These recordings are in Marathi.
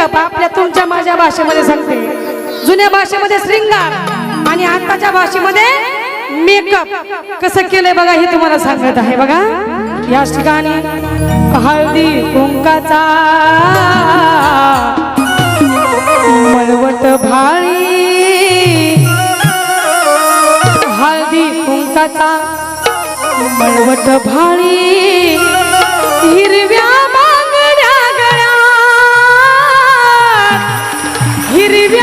मेकअप आपल्या तुमच्या माझ्या भाषेमध्ये सांगते. जुन्या भाषेमध्ये श्रृंगार आणि आताच्या भाषेमध्ये मेकअप कसं केलंय बघा हे तुम्हाला सांगत आहे बघा. या ठिकाणी हळदी कुंकाचा मलवट भाळी. हळदी कुंकाचा मलवट भाळी. हिरव्या escribir.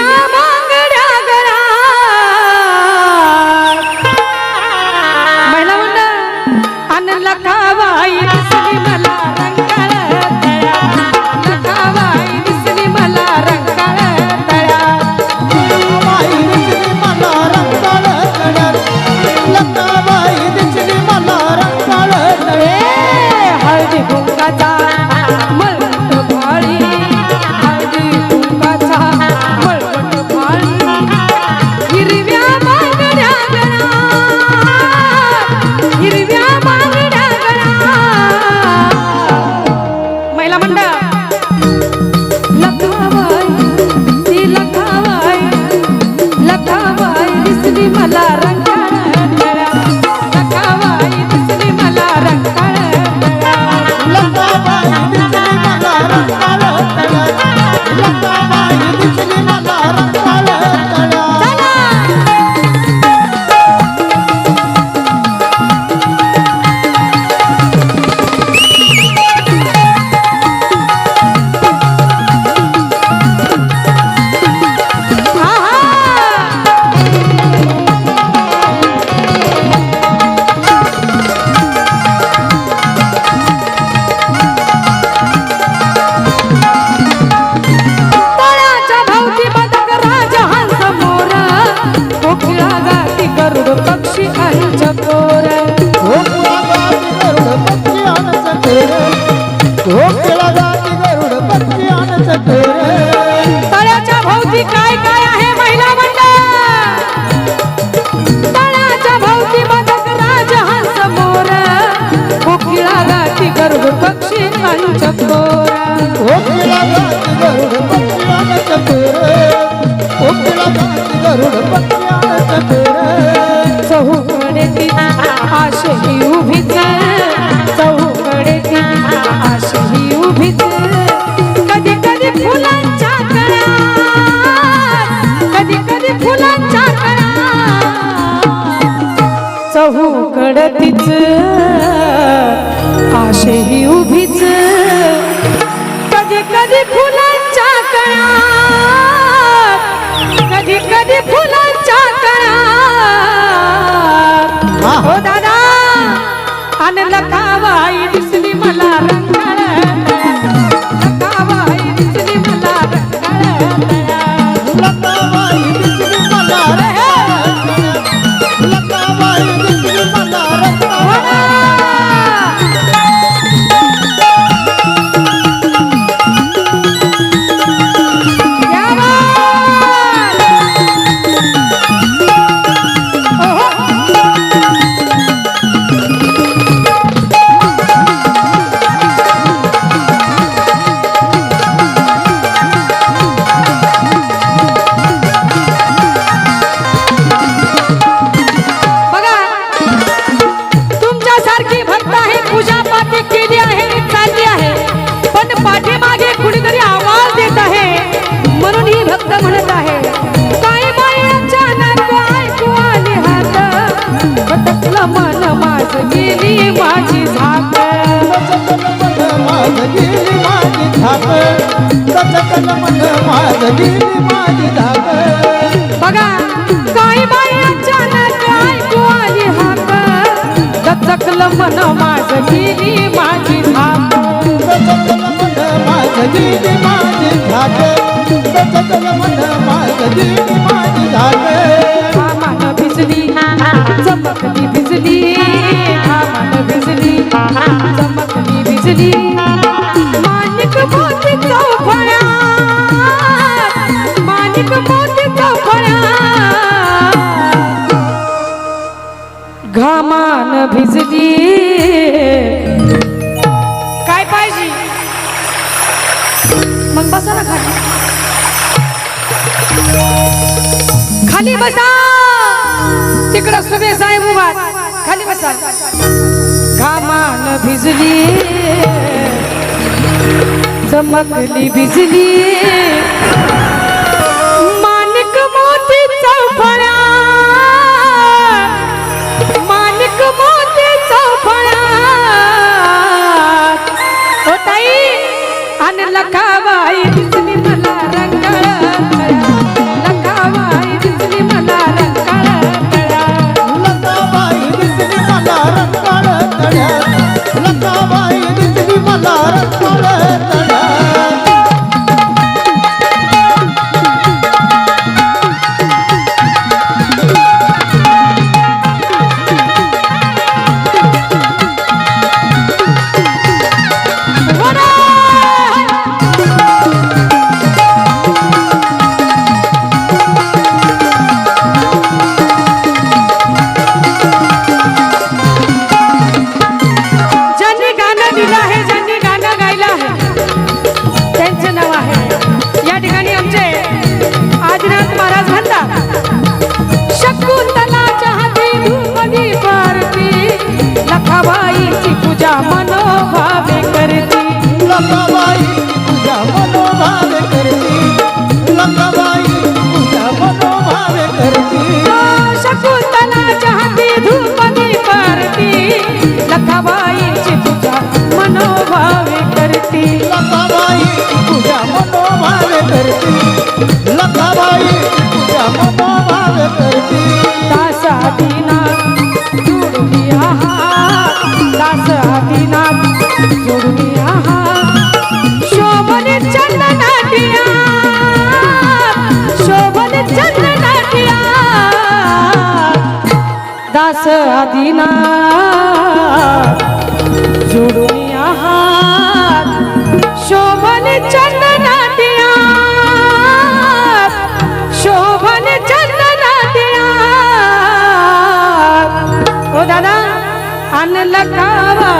la যায় कधी फुलांच्या कळा? कधी कधी फुलांच्या कळा? हो दादा अन लखावाई दिसली मला. गेली माझी झाप. माझ गेली माझी झाप कचकन मन माझ गेली माझी धाप बघा काय बाई अचानक ऐकू आली हाप कचकल मन माझ गेली माझी धाप कचकल मन माझ गेली माझी धाप कचकल मन माझ गेली चमकली माणिक मोती माणिक मोती घामान भिजली. काय पाहिजे मग बसा ना खाली. खाली बसा. तिकडं सुबे साहेब उभा खाली बसा. घामान भिजली चमकली भिजली i Yeah. मनोभावे करती दासादीनाथ जोडून आहात. शोभन जोडून आहात. शोभने चंदनाटिया शोभने चंदनाटिया दास आदिनाथ ಕಾವ